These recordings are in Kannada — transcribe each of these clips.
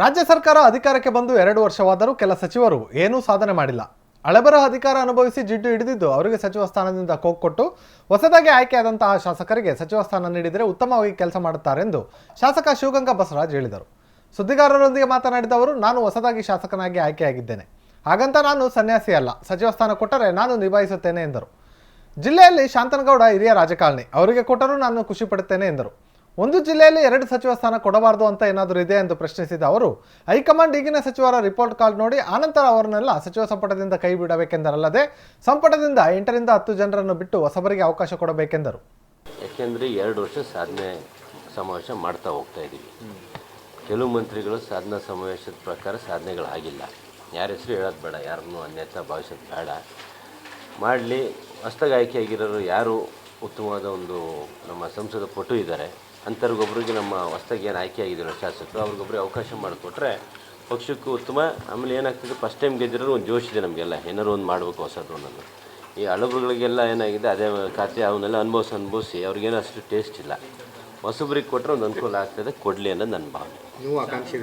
ರಾಜ್ಯ ಸರ್ಕಾರ ಅಧಿಕಾರಕ್ಕೆ ಬಂದು ಎರಡು ವರ್ಷವಾದರೂ ಕೆಲ ಸಚಿವರು ಏನೂ ಸಾಧನೆ ಮಾಡಿಲ್ಲ. ಹಳೆಬರ ಅಧಿಕಾರ ಅನುಭವಿಸಿ ಜಿಡ್ಡು ಹಿಡಿದಿದ್ದು ಅವರಿಗೆ ಸಚಿವ ಸ್ಥಾನದಿಂದ ಕೊಟ್ಟು ಹೊಸದಾಗಿ ಆಯ್ಕೆಯಾದಂತಹ ಶಾಸಕರಿಗೆ ಸಚಿವ ಸ್ಥಾನ ನೀಡಿದರೆ ಉತ್ತಮವಾಗಿ ಕೆಲಸ ಮಾಡುತ್ತಾರೆಂದು ಶಾಸಕ ಶಿವಗಂಗಾ ಬಸವರಾಜ್ ಹೇಳಿದರು. ಸುದ್ದಿಗಾರರೊಂದಿಗೆ ಮಾತನಾಡಿದ ಅವರು, ನಾನು ಹೊಸದಾಗಿ ಶಾಸಕನಾಗಿ ಆಯ್ಕೆಯಾಗಿದ್ದೇನೆ. ಹಾಗಂತ ನಾನು ಸನ್ಯಾಸಿ ಅಲ್ಲ. ಸಚಿವ ಸ್ಥಾನ ಕೊಟ್ಟರೆ ನಾನು ನಿಭಾಯಿಸುತ್ತೇನೆ ಎಂದರು. ಜಿಲ್ಲೆಯಲ್ಲಿ ಶಾಂತನಗೌಡ ಹಿರಿಯ ರಾಜಕಾರಣಿ. ಅವರಿಗೆ ಕೊಟ್ಟರೂ ನಾನು ಖುಷಿ ಪಡುತ್ತೇನೆ ಎಂದರು. ಒಂದು ಜಿಲ್ಲೆಯಲ್ಲಿ ಎರಡು ಸಚಿವ ಸ್ಥಾನ ಕೊಡಬಾರದು ಅಂತ ಏನಾದರೂ ಇದೆ ಎಂದು ಪ್ರಶ್ನಿಸಿದ ಅವರು, ಹೈಕಮಾಂಡ್ ಈಗಿನ ಸಚಿವರ ರಿಪೋರ್ಟ್ ಕಾರ್ಡ್ ನೋಡಿ ಆನಂತರ ಅವರನ್ನೆಲ್ಲ ಸಚಿವ ಸಂಪುಟದಿಂದ ಕೈ ಬಿಡಬೇಕೆಂದರಲ್ಲದೆ ಸಂಪುಟದಿಂದ ಎಂಟರಿಂದ ಹತ್ತು ಜನರನ್ನು ಬಿಟ್ಟು ಹೊಸಬರಿಗೆ ಅವಕಾಶ ಕೊಡಬೇಕೆಂದರು. ಯಾಕೆಂದರೆ ಎರಡು ವರ್ಷ ಸಾಧನೆ ಸಮಾವೇಶ ಮಾಡ್ತಾ ಹೋಗ್ತಾ ಇದ್ದೀವಿ. ಕೆಲವು ಮಂತ್ರಿಗಳು ಸಾಧನಾ ಸಮಾವೇಶದ ಪ್ರಕಾರ ಸಾಧನೆಗಳಾಗಿಲ್ಲ. ಯಾರ ಹೆಸರು ಹೇಳೋದು ಬೇಡ, ಯಾರನ್ನೂ ಅನ್ಯಥ ಭಾವಿಸೋದು ಬೇಡ. ಮಾಡಲಿ ಹೊಸ್ದಾಗಿ ಆಯ್ಕೆಯಾಗಿರೋರು ಯಾರು ಉತ್ತಮವಾದ ಒಂದು ನಮ್ಮ ಸಂಸದ ಪಟು ಇದ್ದಾರೆ. ಅಂಥವ್ರಿಗೊಬ್ರಿಗೆ ನಮ್ಮ ಹೊಸ್ದಾಗಿ ಏನು ಆಯ್ಕೆಯಾಗಿದ್ದಾರೆ ಶಾಸಕರು ಅವ್ರಿಗೊಬ್ರಿಗೆ ಅವಕಾಶ ಮಾಡಿಕೊಟ್ರೆ ಪಕ್ಷಕ್ಕೂ ಉತ್ತಮ. ಆಮೇಲೆ ಏನಾಗ್ತದೆ ಫಸ್ಟ್ ಟೈಮ್ ಗೆದ್ದಿರೋರು ಒಂದು ಜೋಶ್ ಇದೆ ನಮಗೆಲ್ಲ. ಏನಾರು ಒಂದು ಮಾಡಬೇಕು ಹೊಸದು ಅನ್ನೋದು. ಈ ಹಳಬ್ರುಗಳಿಗೆಲ್ಲ ಏನಾಗಿದೆ ಅದೇ ಖಾತೆ ಅವನ್ನೆಲ್ಲ ಅನುಭವಿಸಿ ಅನುಭವಿಸಿ ಅವ್ರಿಗೇನು ಅಷ್ಟು ಟೇಸ್ಟ್ ಇಲ್ಲ. ಹೊಸಬ್ರಿಗೆ ಕೊಟ್ಟರೆ ಒಂದು ಅನುಕೂಲ ಆಗ್ತದೆ ಕೊಡಲಿ ಅನ್ನೋದು ನನ್ನ ಭಾವನೆ. ನೀವು ಆಕಾಂಕ್ಷಿ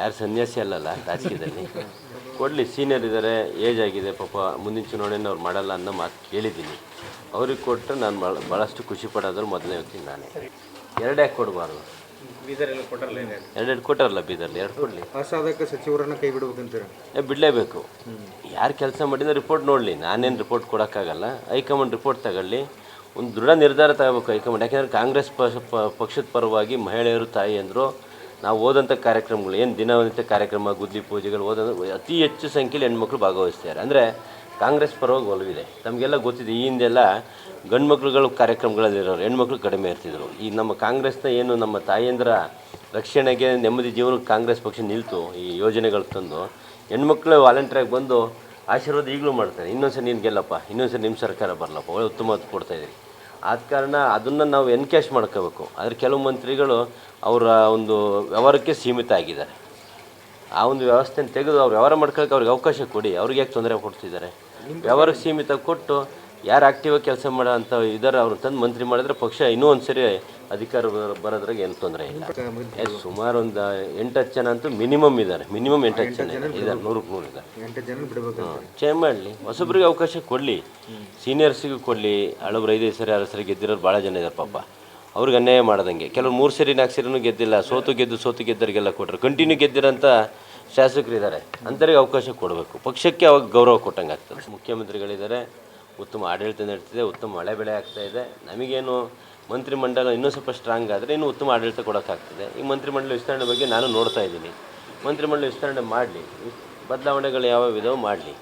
ಯಾರು ಸನ್ಯಾಸಿ ಅಲ್ಲಲ್ಲ ರಾಜಕೀಯದಲ್ಲಿ ಕೊಡಲಿ ಸೀನಿಯರ್ ಇದ್ದಾರೆ ಏಜ್ ಆಗಿದೆ ಪಾಪ ಮುಂದಿನ ಚುನಾವಣೆಯನ್ನು ಅವ್ರು ಮಾಡಲ್ಲ ಅನ್ನೋ ಮಾತು ಕೇಳಿದ್ದೀನಿ. ಅವ್ರಿಗೆ ಕೊಟ್ಟರೆ ನಾನು ಭಾಳ ಭಾಳಷ್ಟು ಖುಷಿ ಪಡೋದ್ರ ಮೊದಲನೇ ವ್ಯಕ್ತಿ ನಾನೇ. ಎರಡೇ ಯಾಕೆ ಕೊಡಬಾರ್ದು. ಎರಡೆರಡು ಕೊಟ್ಟಾರಲ್ಲ ಬೀದರ್ಲಿ ಎರಡು ಕೊಡಲಿ. ಅಸಾಧಕ ಸಚಿವರನ್ನ ಕೈ ಬಿಡಬೇಕಂತೀರ? ಏ ಬಿಡಲೇಬೇಕು. ಯಾರು ಕೆಲಸ ಮಾಡಿದ್ರೆ ರಿಪೋರ್ಟ್ ನೋಡಲಿ. ನಾನೇನು ರಿಪೋರ್ಟ್ ಕೊಡೋಕ್ಕಾಗಲ್ಲ. ಹೈಕಮಾಂಡ್ ರಿಪೋರ್ಟ್ ತಗೊಳ್ಳಿ. ಒಂದು ದೃಢ ನಿರ್ಧಾರ ತಗೋಬೇಕು ಹೈಕಮಾಂಡ್. ಯಾಕೆಂದರೆ ಕಾಂಗ್ರೆಸ್ ಪಕ್ಷ ಪ- ಪಕ್ಷದ ಪರವಾಗಿ ಮಹಿಳೆಯರು ತಾಯಿ ಅಂದರು ನಾವು ಓದಂಥ ಕಾರ್ಯಕ್ರಮಗಳು, ಏನು ದಿನನಿತ್ಯ ಕಾರ್ಯಕ್ರಮ, ಗುದ್ಲಿ ಪೂಜೆಗಳು, ಓದೋದು ಅತಿ ಹೆಚ್ಚು ಸಂಖ್ಯೆಯಲ್ಲಿ ಹೆಣ್ಮಕ್ಳು ಭಾಗವಹಿಸ್ತಾರೆ ಅಂದರೆ ಕಾಂಗ್ರೆಸ್ ಪರವಾಗಿ ಒಲವಿದೆ. ನಮಗೆಲ್ಲ ಗೊತ್ತಿದೆ, ಈ ಹಿಂದೆಲ್ಲ ಗಂಡು ಮಕ್ಳುಗಳು ಕಾರ್ಯಕ್ರಮಗಳಲ್ಲಿರೋರು, ಹೆಣ್ಮಕ್ಳು ಕಡಿಮೆ ಇರ್ತಿದ್ರು. ಈ ನಮ್ಮ ಕಾಂಗ್ರೆಸ್ನ ಏನು ನಮ್ಮ ತಾಯಂದ್ರ ರಕ್ಷಣೆಗೆ ನೆಮ್ಮದಿ ಜೀವನಕ್ಕೆ ಕಾಂಗ್ರೆಸ್ ಪಕ್ಷ ನಿಲ್ತು, ಈ ಯೋಜನೆಗಳು ತಂದು, ಹೆಣ್ಮಕ್ಳು ವಾಲಂಟಿಯರಾಗಿ ಬಂದು ಆಶೀರ್ವಾದ ಈಗಲೂ ಮಾಡ್ತಾರೆ. ಇನ್ನೊಂದ್ಸರಿ ನೀನು ಗೆಲ್ಲಪ್ಪ, ಇನ್ನೊಂದ್ಸರಿ ನಿಮ್ಮ ಸರ್ಕಾರ ಬರಲಪ್ಪ, ಒಳ್ಳೆ ಕೊಡ್ತಾ ಕೊಡ್ತಾಯಿದ್ದೀರಿ ಆದ ಕಾರಣ ಅದನ್ನು ನಾವು ಎನ್ಕ್ಯಾಶ್ ಮಾಡ್ಕೋಬೇಕು. ಆದರೆ ಕೆಲವು ಮಂತ್ರಿಗಳು ಅವರ ಒಂದು ವ್ಯವಹಾರಕ್ಕೆ ಸೀಮಿತ ಆಗಿದ್ದಾರೆ. ಆ ಒಂದು ವ್ಯವಸ್ಥೆನ ತೆಗೆದು ಅವ್ರು ವ್ಯವಹಾರ ಮಾಡ್ಕೊಳ್ಳೋಕೆ ಅವ್ರಿಗೆ ಅವಕಾಶ ಕೊಡಿ. ಅವ್ರಿಗೆ ಯಾಕೆ ತೊಂದರೆ ಕೊಡ್ತಿದ್ದಾರೆ? ವ್ಯವಹಾರಕ್ಕೆ ಸೀಮಿತ ಕೊಟ್ಟು ಯಾರು ಆ್ಯಕ್ಟಿವಾಗಿ ಕೆಲಸ ಮಾಡೋ ಅಂತ ಇದ್ದಾರೆ ಅವ್ರು ತಂದು ಮಂತ್ರಿ ಮಾಡಿದ್ರೆ ಪಕ್ಷ ಇನ್ನೂ ಒಂದು ಸರಿ ಅಧಿಕಾರ ಬರೋದ್ರಾಗ ಏನು ತೊಂದರೆ ಇಲ್ಲ. ಸುಮಾರು ಒಂದು ಎಂಟು ಹತ್ತು ಜನ ಅಂತೂ ಮಿನಿಮಮ್ ಇದ್ದಾರೆ ಮಿನಿಮಮ್ ಎಂಟು ಹತ್ತು ಜನ ಇದ್ದಾರೆ ನೂರಕ್ಕೆ ನೂರು ಇದ್ದಾರೆ ಚೇಂಜ್ ಮಾಡಲಿ. ಹೊಸಬ್ರಿಗೆ ಅವಕಾಶ ಕೊಡಲಿ. ಸೀನಿಯರ್ಸಿಗೂ ಕೊಡಲಿ. ಹಳಬ್ರು ಐದೈದು ಸರಿ ಆರು ಸರಿ ಗೆದ್ದಿರೋರು ಭಾಳ ಜನ ಇದ್ದಾರೆ ಪಾಪ. ಅವ್ರಿಗೆ ಅನ್ಯಾಯ ಮಾಡ್ದಂಗೆ. ಕೆಲವು ಮೂರು ಸರಿ ನಾಲ್ಕು ಸರಿನೂ ಗೆದ್ದಿಲ್ಲ. ಸೋತು ಗೆದ್ದು ಸೋತು ಗೆದ್ದರಿಗೆಲ್ಲ ಕೊಟ್ಟರು ಕಂಟಿನ್ಯೂ ಗೆದ್ದಿರೋಂಥ ಶಾಸಕರು ಇದ್ದಾರೆ ಅಂಥವ್ರಿಗೆ ಅವಕಾಶ ಕೊಡಬೇಕು. ಪಕ್ಷಕ್ಕೆ ಅವಾಗ ಗೌರವ ಕೊಟ್ಟಂಗೆ ಆಗ್ತದೆ ಮುಖ್ಯಮಂತ್ರಿಗಳಿದ್ದಾರೆ ಉತ್ತಮ ಆಡಳಿತ ನಡೀತಿದೆ ಉತ್ತಮ ಮಳೆ ಬೆಳೆ ಇದೆ. ನಮಗೇನು ಮಂತ್ರಿಮಂಡಲ ಇನ್ನೂ ಸ್ವಲ್ಪ ಸ್ಟ್ರಾಂಗ್ ಆದರೆ ಇನ್ನೂ ಉತ್ತಮ ಆಡಳಿತ ಕೊಡೋಕ್ಕಾಗ್ತದೆ. ಈ ಮಂತ್ರಿಮಂಡಲ ವಿಸ್ತರಣೆ ಬಗ್ಗೆ ನಾನು ನೋಡ್ತಾ ಇದ್ದೀನಿ. ಮಂತ್ರಿಮಂಡಲ ವಿಸ್ತರಣೆ ಮಾಡಲಿ. ಬದಲಾವಣೆಗಳು ಯಾವ್ಯಾವ ವಿಧವೂ ಮಾಡಲಿ.